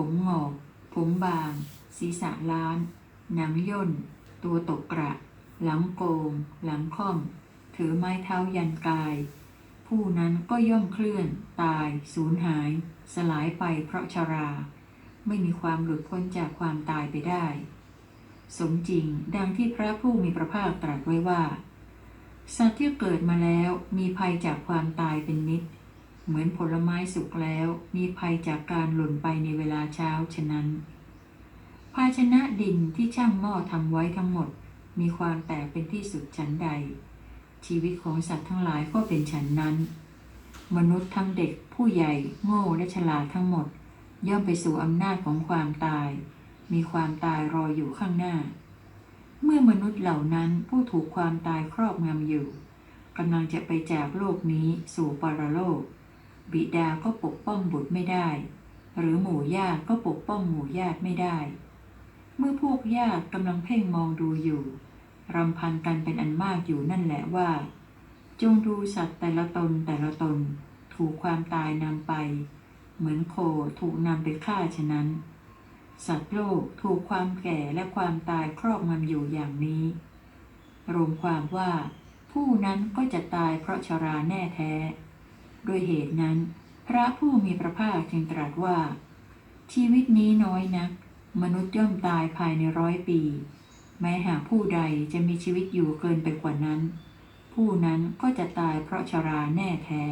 ผมงอก ผมบาง ศีรษะล้าน หนังย่น ตัวตกกระ หลังโกง หลังค่อม ถือไม้เท้ายันกาย ผู้นั้นก็ย่อมเคลื่อน ตาย สูญหาย สลายไปเพราะชรา ไม่มีความหลุดพ้นจากความตายไปได้ สมจริงดังที่พระผู้มีพระภาคตรัสไว้ว่า สัตว์ที่เกิดมาแล้วมีภัยจากความตายเป็นนิด เหมือนผลไม้สุกแล้ว มีภัยจากการหล่นไปในเวลาเช้าฉะนั้น ภาชนะดินที่ช่างหม้อทำไว้ทั้งหมด มีความแตกเป็นที่สุดฉันใด ชีวิตของสัตว์ทั้งหลายก็เป็นฉันนั้น มนุษย์ทั้งเด็กผู้ใหญ่โง่และฉลาดทั้งหมด ย่อมไปสู่อำนาจของความตาย มีความตายรออยู่ข้างหน้า เมื่อมนุษย์เหล่านั้นผู้ถูกความตายครอบงำอยู่กำลังจะไปจากโลกนี้สู่ปรโลก บิดาก็ปกป้องบุตรไม่ได้ หรือหมู่ญาติก็ปกป้องหมู่ญาติไม่ได้ เมื่อพวกญาติกำลังเพ่งมองดูอยู่รำพันกันเป็นอันมากอยู่นั่นแหละว่า จงดูสัตว์แต่ละตนแต่ละตน ถูกความตายนำไป เหมือนโคถูกนำไปฆ่าฉะนั้น สัตว์โลกถูกความแก่และความตายครอบงำอยู่อย่างนี้ รวมความว่า ผู้นั้นก็จะตายเพราะชราแน่แท้ ด้วยเหตุนั้น พระผู้มีพระภาคจึงตรัสว่า ชีวิตนี้น้อยนัก มนุษย์ย่อมตายภายในร้อยปี แม้หากผู้ใดจะมีชีวิตอยู่เกินไปกว่านั้น ผู้นั้นก็จะตายเพราะชราแน่แท้